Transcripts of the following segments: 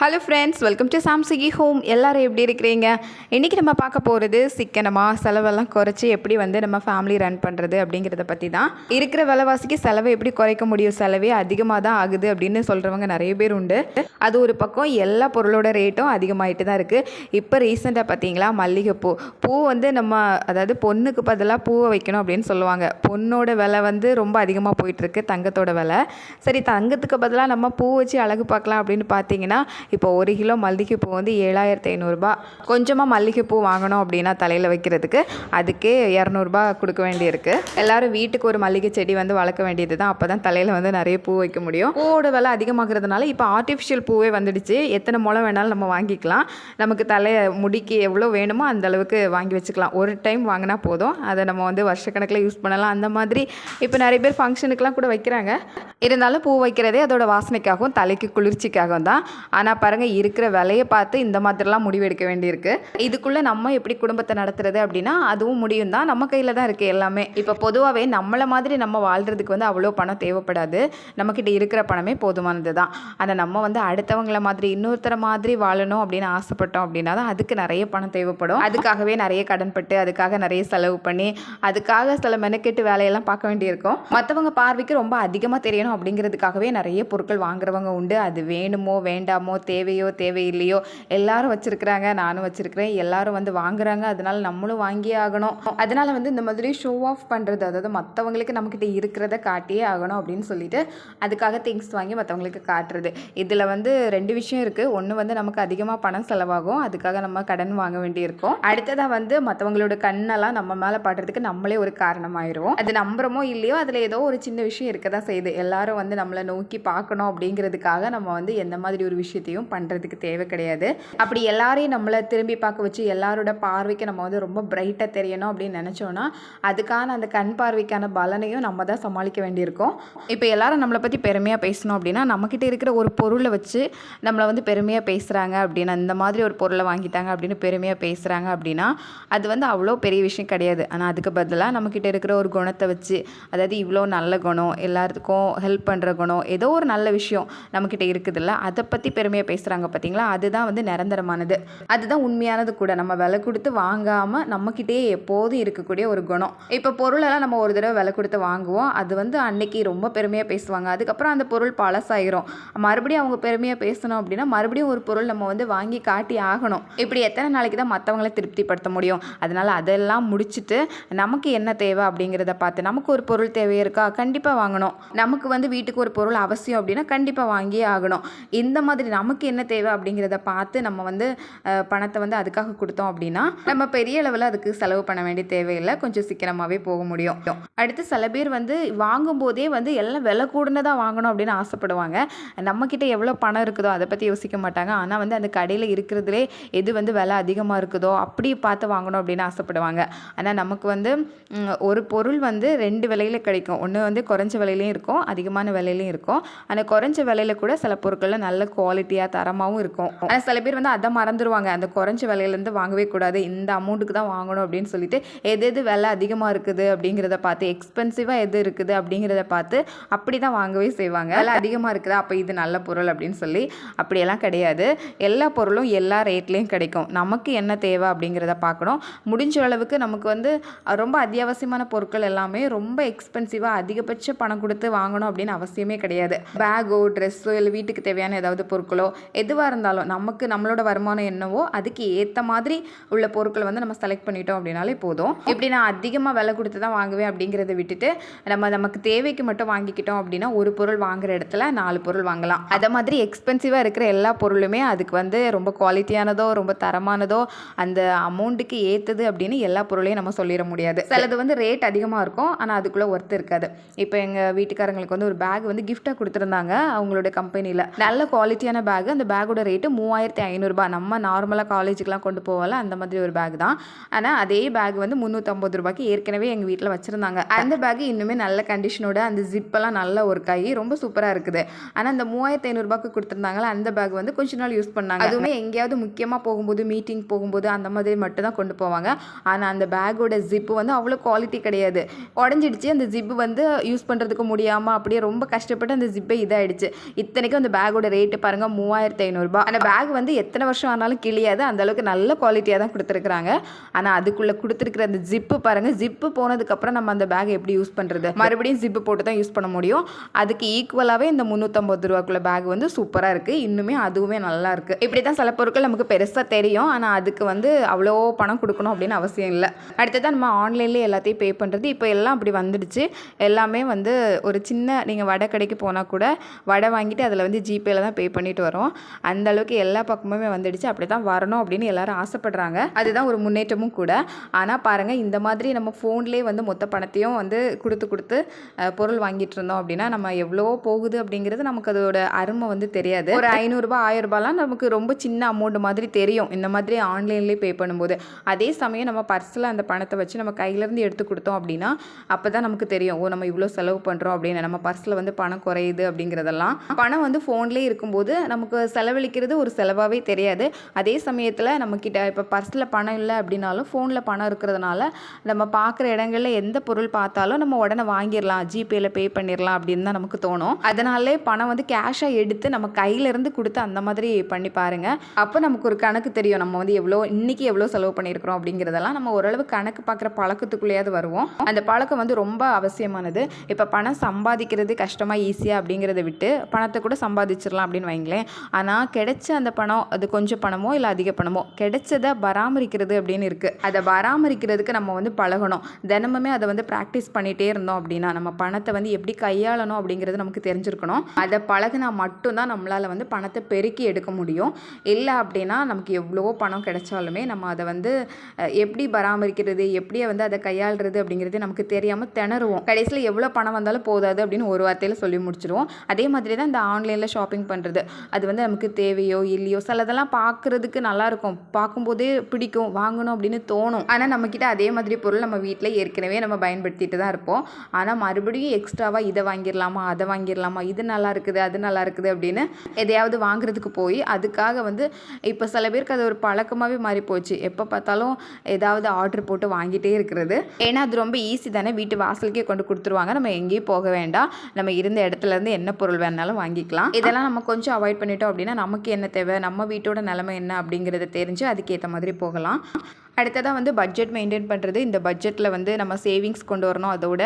Hello friends welcome to சாம்சிகி home எல்லாரும் எப்படி இருக்கிறீங்க? இன்றைக்கி நம்ம பார்க்க போகிறது சிக்கனமாக செலவெல்லாம் குறைச்சி எப்படி வந்து நம்ம ஃபேமிலி ரன் பண்ணுறது அப்படிங்கிறத பற்றி தான் இருக்கிற விலைவாசிக்கு செலவை எப்படி குறைக்க முடியும்? செலவே அதிகமாக தான் ஆகுது அப்படின்னு சொல்கிறவங்க நிறைய பேர் உண்டு. அது ஒரு பக்கம் எல்லா பொருளோட ரேட்டும் அதிகமாகிட்டு தான் இருக்குது இப்போ ரீசெண்டாக பார்த்தீங்களா மல்லிகைப்பூ. பூ வந்து நம்ம அதாவது பொண்ணுக்கு பதிலாக பூவை வைக்கணும் அப்படின்னு சொல்லுவாங்க. பொண்ணோட விலை வந்து ரொம்ப அதிகமாக போயிட்டுருக்கு தங்கத்தோட விலை. சரி தங்கத்துக்கு பதிலாக நம்ம பூ வச்சு அழகு பார்க்கலாம் அப்படின்னு பார்த்தீங்கன்னா இப்போ ஒரு கிலோ மல்லிகைப்பூ வந்து ஏழாயிரத்தி ஐநூறுரூபா கொஞ்சமாக மல்லிகைப்பூ வாங்கணும் அப்படின்னா தலையில் வைக்கிறதுக்கு அதுக்கே இரநூறுபா கொடுக்க வேண்டியிருக்கு. எல்லாரும் வீட்டுக்கு ஒரு மல்லிகை செடி வந்து வளர்க்க வேண்டியது தான் அப்போ தான் தலையில் வந்து நிறைய பூ வைக்க முடியும். பூவோட விலை அதிகமாகிறதுனால இப்போ ஆர்டிஃபிஷியல் பூவே வந்துடுச்சு. எத்தனை முளை வேணாலும் நம்ம வாங்கிக்கலாம். நமக்கு தலையை முடிக்கு எவ்வளோ வேணுமோ அந்த அளவுக்கு வாங்கி வச்சுக்கலாம். ஒரு டைம் வாங்கினா போதும். அதை நம்ம வந்து வருஷக்கணக்கில் யூஸ் பண்ணலாம். அந்த மாதிரி இப்போ நிறைய பேர் ஃபங்க்ஷனுக்குலாம் கூட வைக்கிறாங்க. இருந்தாலும் பூ வைக்கிறதே அதோட வாசனைக்காகவும் தலைக்கு குளிர்ச்சிக்காகவும் தான். ஆனால் பாருங்கள் இருக்கிற விலையை பார்த்து இந்த மாதிரிலாம் முடிவெடுக்க வேண்டியிருக்கு. இதுக்குள்ளே நம்ம எப்படி குடும்பத்தை நடத்துறது அப்படின்னா அதுவும் முடியும் தான். நம்ம கையில் தான் இருக்குது எல்லாமே. இப்போ பொதுவாகவே நம்மளை மாதிரி நம்ம வாழ்கிறதுக்கு வந்து அவ்வளோ பணம் தேவைப்படாது. நம்மக்கிட்ட இருக்கிற பணமே போதுமானது தான். ஆனால் நம்ம வந்து அடுத்தவங்கள மாதிரி இன்னொருத்தர மாதிரி வாழணும் அப்படின்னு ஆசைப்பட்டோம் அப்படின்னா தான் அதுக்கு நிறைய பணம் தேவைப்படும். அதுக்காகவே நிறைய கடன்பட்டு அதுக்காக நிறைய செலவு பண்ணி அதுக்காக சில மெனக்கெட்டு வேலையெல்லாம் பார்க்க வேண்டியிருக்கும். மற்றவங்க பார்வைக்கு ரொம்ப அதிகமாக தெரியணும் அப்படிங்கிறதுக்காகவே நிறைய பொருட்கள் வாங்குறவங்க உண்டு. அது வேணுமோ வேண்டாமோ தேவையோ தேவையில்லையோ எல்லாரும் வச்சுருக்குறாங்க நானும் வச்சுருக்கிறேன். எல்லாரும் வந்து வாங்குறாங்க அதனால நம்மளும் வாங்கியே ஆகணும். அதனால வந்து இந்த மாதிரி ஷோ ஆஃப் பண்ணுறது அதாவது மற்றவங்களுக்கு நம்மக்கிட்ட இருக்கிறத காட்டியே ஆகணும் அப்படின்னு சொல்லிட்டு அதுக்காக திங்ஸ் வாங்கி மற்றவங்களுக்கு காட்டுறது. இதில் வந்து ரெண்டு விஷயம் இருக்குது ஒன்று வந்து நமக்கு அதிகமாக பணம் செலவாகும். அதுக்காக நம்ம கடன் வாங்க வேண்டியிருக்கும். அடுத்ததாக வந்து மற்றவங்களோட கண்ணெல்லாம் நம்ம மேலே பாடுறதுக்கு நம்மளே ஒரு காரணமாயிரும். அது நம்புறமோ இல்லையோ அதில் ஏதோ ஒரு சின்ன விஷயம் இருக்க தான் செய்யுது. எல்லாரும் வந்து நம்மளை நோக்கி பார்க்கணும் அப்படிங்கிறதுக்காக நம்ம வந்து எந்த மாதிரி ஒரு விஷயத்தையும் பண்ணுறதுக்கு தேவை கிடையாது. அப்படி எல்லாரையும் நம்மளை திரும்பி பார்க்க வச்சு எல்லாரோட பார்வைக்கு நம்ம வந்து ரொம்ப பிரைட்டாக தெரியணும் அப்படின்னு நினச்சோன்னா அதுக்கான அந்த கண் பார்வைக்கான பலனையும் நம்ம தான் சமாளிக்க வேண்டியிருக்கும். இப்போ எல்லாரும் நம்மளை பற்றி பெருமையாக பேசணும் அப்படின்னா நம்மக்கிட்ட இருக்கிற ஒரு பொருளை வச்சு நம்மளை வந்து பெருமையாக பேசுகிறாங்க அப்படின்னா இந்த மாதிரி ஒரு பொருளை வாங்கிட்டாங்க அப்படின்னு பெருமையாக பேசுகிறாங்க அப்படின்னா அது வந்து அவ்வளோ பெரிய விஷயம் கிடையாது. ஆனால் அதுக்கு பதிலாக நம்மக்கிட்ட இருக்கிற ஒரு குணத்தை வச்சு அதாவது இவ்வளோ நல்ல குணம் எல்லாத்துக்கும் ஹெல்ப் பண்ணுற குணம் ஏதோ ஒரு நல்ல விஷயம் நம்மக்கிட்ட இருக்குதுல்ல அதை பற்றி பெருமையாக பேசுகிறாங்க பார்த்தீங்களா அதுதான் வந்து நிரந்தரமானது. அதுதான் உண்மையானது கூட. நம்ம விலை கொடுத்து வாங்காமல் நம்மக்கிட்டே எப்போதும் இருக்கக்கூடிய ஒரு குணம். இப்போ பொருளெல்லாம் நம்ம ஒரு தடவை விலை கொடுத்து வாங்குவோம். அது வந்து அன்னைக்கு ரொம்ப பெருமையாக பேசுவாங்க. அதுக்கப்புறம் அந்த பொருள் பழசாயிரும். மறுபடியும் அவங்க பெருமையாக பேசணும் அப்படின்னா மறுபடியும் ஒரு பொருள் நம்ம வந்து வாங்கி காட்டி ஆகணும். இப்படி எத்தனை நாளைக்கு தான் மற்றவங்கள திருப்திப்படுத்த முடியும்? அதனால் அதெல்லாம் முடிச்சுட்டு நமக்கு என்ன தேவை அப்படிங்கிறத பார்த்து நமக்கு ஒரு பொருள் தேவை இருக்கா? கண்டிப்பாக வாங்கணும். நமக்கு வந்து வீட்டுக்கு ஒரு பொருள் அவசியம் அப்படின்னா கண்டிப்பாக வாங்கியே ஆகணும். இந்த மாதிரி நமக்கு என்ன தேவை அப்படிங்கிறத பார்த்து நம்ம வந்து பணத்தை வந்து அதுக்காக கொடுத்தோம் அப்படின்னா நம்ம பெரிய அளவில் அதுக்கு செலவு பண்ண வேண்டிய தேவையில்லை. கொஞ்சம் சீக்கிரமாகவே போக முடியும். அடுத்து சில பேர் வந்து வாங்கும்போதே வந்து எல்லாம் விலை கூடனதாக வாங்கணும் அப்படின்னு ஆசைப்படுவாங்க. நம்மக்கிட்ட எவ்வளோ பணம் இருக்குதோ அதை பற்றி யோசிக்க மாட்டாங்க. ஆனால் வந்து அந்த கடையில் இருக்கிறதுலே எது வந்து விலை அதிகமாக இருக்குதோ அப்படி பார்த்து வாங்கணும் அப்படின்னு ஆசைப்படுவாங்க. ஆனால் நமக்கு வந்து ஒரு பொருள் வந்து ரெண்டு விலையில் கிடைக்கும். ஒன்று வந்து குறைஞ்ச விலையிலையும் இருக்கும் அதிகமான விலையிலையும் இருக்கும். ஆனால் குறைஞ்ச விலையில கூட சில பொருட்களில் நல்ல குவாலிட்டி குவாலிட்டியாக தரமாகவும் இருக்கும். ஆனால் சில பேர் வந்து அதை மறந்துடுவாங்க அந்த குறைஞ்ச விலையிலேருந்து வாங்கவே கூடாது. இந்த அமௌண்ட்டுக்கு தான் வாங்கணும் அப்படின்னு சொல்லிட்டு எது எது விலை அதிகமாக இருக்குது அப்படிங்கிறத பார்த்து எக்ஸ்பென்சிவாக எது இருக்குது அப்படிங்கிறத பார்த்து அப்படி தான் வாங்கவே செய்வாங்க. விலை அதிகமாக இருக்குதா? அப்போ இது நல்ல பொருள் அப்படின்னு சொல்லி அப்படியெல்லாம் கிடையாது. எல்லா பொருளும் எல்லா ரேட்லேயும் கிடைக்கும். நமக்கு என்ன தேவை அப்படிங்கிறத பார்க்கணும். முடிஞ்ச அளவுக்கு நமக்கு வந்து ரொம்ப அத்தியாவசியமான பொருட்கள் எல்லாமே ரொம்ப எக்ஸ்பென்சிவாக அதிகபட்ச பணம் கொடுத்து வாங்கணும் அப்படின்னு அவசியமே கிடையாது. பேக்கோ ட்ரெஸ்ஸோ இல்லை வீட்டுக்கு தேவையான ஏதாவது பொருட்களோ எதுவாக இருந்தாலும் நமக்கு நம்மளோட வருமானம் என்னவோ அதுக்கு ஏற்ற மாதிரி உள்ள பொருட்களை வந்து நம்ம செலக்ட் பண்ணிட்டோம் அப்படின்னாலே போதும். இப்படி நான் அதிகமாக விலை கொடுத்து தான் வாங்குவேன் அப்படிங்கிறத விட்டுட்டு நம்ம நமக்கு தேவைக்கு மட்டும் வாங்கிக்கிட்டோம் அப்படின்னா ஒரு பொருள் வாங்குற இடத்துல நாலு பொருள் வாங்கலாம். அதை மாதிரி எக்ஸ்பென்சிவாக இருக்கிற எல்லா பொருளுமே அதுக்கு வந்து ரொம்ப குவாலிட்டியானதோ ரொம்ப தரமானதோ அந்த அமௌண்ட்டுக்கு ஏற்றுது அப்படின்னு எல்லா பொருளையும் நம்ம சொல்லிட முடியாது. சிலது வந்து ரேட் அதிகமாக இருக்கும். ஆனால் அதுக்குள்ளே ஒர்த்து இருக்காது. இப்போ எங்கள் வீட்டுக்காரங்களுக்கு வந்து ஒரு பேக் வந்து கிஃப்டாக கொடுத்துருந்தாங்க. அவங்களோட கம்பெனியில் நல்ல குவாலிட்டியான பேக் பேக் அந்த பேக்கோட ரேட்டு மூவாயிரத்தி ஐநூறுரூபா நம்ம நார்மலாக காலேஜுக்கெலாம் கொண்டு போகல அந்த மாதிரி ஒரு பேக் தான். ஆனால் அதே பேக் வந்து முந்நூற்றம்பது ரூபாய்க்கு ஏற்கனவே எங்கள் வீட்டில் வச்சுருந்தாங்க. அந்த பேக் இன்னுமே நல்ல கண்டிஷனோட அந்த ஜிப்பெல்லாம் நல்ல ஒரு கை ரொம்ப சூப்பராக இருக்குது. ஆனால் அந்த மூவாயிரத்தி ஐநூறுரூபாய்க்கு கொடுத்துருந்தாங்களா அந்த பேக் வந்து கொஞ்ச நாள் யூஸ் பண்ணாங்க. அதுவுமே எங்கேயாவது முக்கியமாக போகும்போது மீட்டிங் போகும்போது அந்த மாதிரி மட்டும் தான் கொண்டு போவாங்க. ஆனால் அந்த பேக்கோட ஜிப்பு வந்து அவ்வளோ குவாலிட்டி கிடையாது. உடஞ்சிடுச்சு அந்த ஜிப்பு வந்து யூஸ் பண்ணுறதுக்கு முடியாமல் அப்படியே ரொம்ப கஷ்டப்பட்டு அந்த ஜிப்பை இதாகிடுச்சு இத்தனைக்கும் அந்த பேக்கோட ரேட்டு பாருங்கள் மூ மூவாயிரத்தி ஐநூறுரூபா அந்த பேக் வந்து எத்தனை வருஷம் ஆனாலும் கிழியாது. அந்த அளவுக்கு நல்ல குவாலிட்டியாக தான் கொடுத்துருக்குறாங்க. ஆனால் அதுக்குள்ளே கொடுத்துருக்குற அந்த ஜிப்பு பாருங்கள் ஜிப்பு போனதுக்கப்புறம் நம்ம அந்த பேக் எப்படி யூஸ் பண்ணுறது மறுபடியும் ஜிப்பு போட்டு தான் யூஸ் பண்ண முடியும். அதுக்கு ஈக்குவலாகவே இந்த முந்நூற்றம்பது ரூபாக்குள்ள பேக் வந்து சூப்பராக இருக்குது இன்னுமே அதுவுமே நல்லா இருக்குது இப்படி தான் சில பொருட்கள் நமக்கு பெருசாக தெரியும். ஆனால் அதுக்கு வந்து அவ்வளோ பணம் கொடுக்கணும் அப்படின்னு அவசியம் இல்லை. அடுத்ததான் நம்ம ஆன்லைன்லேயே எல்லாத்தையும் பே பண்ணுறது இப்போ எல்லாம் அப்படி வந்துடுச்சு. எல்லாமே வந்து ஒரு சின்ன நீங்கள் வடை கடைக்கு போனால் கூட வடை வாங்கிட்டு அதில் வந்து ஜிபேல தான் பே பண்ணிட்டு வரோம். அந்த அளவுக்கு எல்லா பக்கமுமே வந்துடுச்சு. அப்படி தான் வரணும் அப்படின்னு எல்லாரும் ஆசைப்படுறாங்க. அதுதான் ஒரு முன்னேற்றமும் கூட. ஆனால் பாருங்கள் இந்த மாதிரி நம்ம ஃபோன்லேயே வந்து மொத்த பணத்தையும் வந்து கொடுத்து கொடுத்து பொருள் வாங்கிட்டு இருந்தோம் அப்படின்னா நம்ம எவ்வளோ போகுது அப்படிங்கிறது நமக்கு அதோட அருமை வந்து தெரியாது. ஒரு ஐநூறுரூபா ஆயிரம் ரூபாய்லாம் நமக்கு ரொம்ப சின்ன அமௌண்ட் மாதிரி தெரியும். இந்த மாதிரி ஆன்லைன்லேயே பே பண்ணும்போது. அதே சமயம் நம்ம பர்ஸில் அந்த பணத்தை வச்சு நம்ம கையிலேருந்து எடுத்து கொடுத்தோம் அப்படின்னா அப்போ தான் நமக்கு தெரியும். ஓ நம்ம இவ்வளோ செலவு பண்ணுறோம் அப்படின்னு. நம்ம பர்ஸில் வந்து பணம் குறையுது அப்படிங்கிறதெல்லாம். பணம் வந்து ஃபோன்லேயே இருக்கும்போது நமக்கு செலவழிக்கிறது ஒரு செலவாகவே தெரியாது. அதே சமயத்தில் நம்மக்கிட்ட இப்போ பர்ஸில் பணம் இல்லை அப்படின்னாலும் ஃபோனில் பணம் இருக்கிறதுனால நம்ம பார்க்குற இடங்களில் எந்த பொருள் பார்த்தாலும் நம்ம உடனே வாங்கிடலாம். ஜிபேயில் பே பண்ணிடலாம் அப்படின்னு தான் நமக்கு தோணும். அதனாலே பணம் வந்து கேஷாக எடுத்து நம்ம கையிலேருந்து கொடுத்து அந்த மாதிரி பண்ணி பாருங்கள் அப்போ நமக்கு ஒரு கணக்கு தெரியும். நம்ம வந்து எவ்வளோ இன்றைக்கி எவ்வளோ செலவு பண்ணியிருக்கிறோம் அப்படிங்கிறதெல்லாம் நம்ம ஓரளவு கணக்கு பார்க்குற பழக்கத்துக்குள்ளேயாவது வருவோம். அந்த பழக்கம் வந்து ரொம்ப அவசியமானது. இப்போ பணம் சம்பாதிக்கிறது கஷ்டமாக ஈஸியாக அப்படிங்கிறத விட்டு பணத்தை கூட சம்பாதிச்சிடலாம் அப்படின்னு வைங்களேன். ஆனால் கிடைச்ச அந்த பணம் அது கொஞ்சம் பணமோ இல்லை அதிக பணமோ கிடைச்சதை பராமரிக்கிறது அப்படின்னு இருக்குது அதை பராமரிக்கிறதுக்கு நம்ம வந்து பழகணும். தினமுமே அதை வந்து ப்ராக்டிஸ் பண்ணிகிட்டே இருந்தோம் அப்படின்னா நம்ம பணத்தை வந்து எப்படி கையாளணும் அப்படிங்கிறது நமக்கு தெரிஞ்சிருக்கணும். அதை பழகினா மட்டும்தான் நம்மளால் வந்து பணத்தை பெருக்கி எடுக்க முடியும். இல்லை அப்படின்னா நமக்கு எவ்வளோ பணம் கிடைச்சாலுமே நம்ம அதை வந்து எப்படி பராமரிக்கிறது எப்படி வந்து அதை கையாளுறது அப்படிங்கிறது நமக்கு தெரியாமல் திணறுவோம். கடைசியில் எவ்வளோ பணம் வந்தாலும் போதாது அப்படின்னு ஒரு வார்த்தையில் சொல்லி முடிச்சிடுவோம் அதே மாதிரி தான் இந்த ஆன்லைனில் ஷாப்பிங் பண்ணுறது அது வந்து நமக்கு தேவையோ இல்லையோ சிலதெல்லாம் பார்க்குறதுக்கு நல்லாயிருக்கும். பார்க்கும்போதே பிடிக்கும். வாங்கணும் அப்படின்னு தோணும். ஆனால் நம்மக்கிட்ட அதே மாதிரி பொருள் நம்ம வீட்டில் ஏற்கனவே நம்ம பயன்படுத்திட்டு தான் இருப்போம். ஆனால் மறுபடியும் எக்ஸ்ட்ராவாக இதை வாங்கிடலாமா அதை வாங்கிடலாமா இது நல்லா இருக்குது அது நல்லா இருக்குது அப்படின்னு எதையாவது வாங்குறதுக்கு போய் அதுக்காக வந்து இப்போ சில பேருக்கு அது ஒரு பழக்கமாகவே மாறி போச்சு எப்போ பார்த்தாலும் ஏதாவது ஆர்டர் போட்டு வாங்கிட்டே இருக்கிறது. ஏன்னா அது ரொம்ப ஈஸி தானே. வீட்டு வாசலுக்கே கொண்டு கொடுத்துருவாங்க. நம்ம எங்கேயும் போக வேண்டாம். நம்ம இருந்த இடத்துல இருந்து என்ன பொருள் வேணாலும் வாங்கிக்கலாம். இதெல்லாம் நம்ம கொஞ்சம் அவாய்ட் பண்ணி பண்ணிட்டோம் அப்படின்னா நமக்கு என்ன தேவை? நம்ம வீட்டோட நிலைமை என்ன அப்படிங்கிறத தெரிஞ்சு அதுக்கேற்ற மாதிரி போகலாம். அடுத்ததாக வந்து பட்ஜெட் மெயின்டைன் பண்ணுறது இந்த பட்ஜெட்டில் வந்து நம்ம சேவிங்ஸ் கொண்டு வரணும். அதோட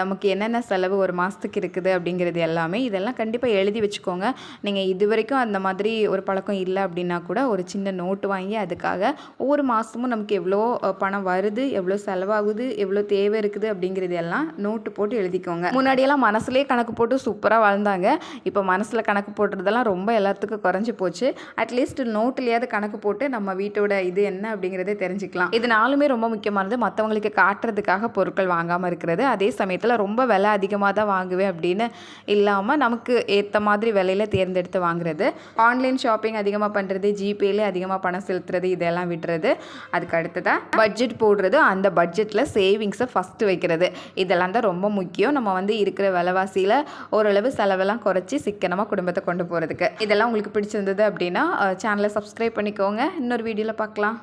நமக்கு என்னென்ன செலவு ஒரு மாதத்துக்கு இருக்குது அப்படிங்கிறது எல்லாமே இதெல்லாம் கண்டிப்பாக எழுதி வச்சுக்கோங்க. நீங்கள் இது வரைக்கும் அந்த மாதிரி ஒரு பழக்கம் இல்லை அப்படின்னா கூட ஒரு சின்ன நோட்டு வாங்கி அதுக்காக ஒவ்வொரு மாதமும் நமக்கு எவ்வளோ பணம் வருது எவ்வளோ செலவாகுது எவ்வளோ தேவை இருக்குது அப்படிங்கிறது எல்லாம் நோட்டு போட்டு எழுதிக்கோங்க. முன்னாடியெல்லாம் மனசுலேயே கணக்கு போட்டு சூப்பராக வாழ்ந்தாங்க. இப்போ மனசில் கணக்கு போடுறதெல்லாம் ரொம்ப எல்லாத்துக்கும் குறைஞ்சி போச்சு. அட்லீஸ்ட் நோட்டுலையாவது கணக்கு போட்டு நம்ம வீட்டோட இது என்ன அப்படிங்கிறதே தெரிஞ்சுக்கலாம். இது நாலுமே ரொம்ப முக்கியமானது. மற்றவங்களுக்கு காட்டுறதுக்காக பொருட்கள் வாங்காமல் இருக்கிறது. அதே சமயத்தில் ரொம்ப விலை அதிகமாக தான் வாங்குவேன் அப்படின்னு இல்லாமல் நமக்கு ஏற்ற மாதிரி விலையில தேர்ந்தெடுத்து வாங்குறது. ஆன்லைன் ஷாப்பிங் அதிகமாக பண்ணுறது ஜிபேலே அதிகமாக பணம் செலுத்துறது இதெல்லாம் விடுறது அதுக்கு அடுத்ததாக பட்ஜெட் போடுறது. அந்த பட்ஜெட்டில் சேவிங்ஸை ஃபஸ்ட்டு வைக்கிறது. இதெல்லாம் தான் ரொம்ப முக்கியம். நம்ம வந்து இருக்கிற விலைவாசியில் ஓரளவு செலவெல்லாம் குறைச்சி சிக்கனமாக குடும்பத்தை கொண்டு போகிறதுக்கு இதெல்லாம் உங்களுக்கு பிடிச்சிருந்தது அப்படின்னா சேனலை சப்ஸ்கிரைப் பண்ணிக்கோங்க. இன்னொரு வீடியோவில் பார்க்கலாம்.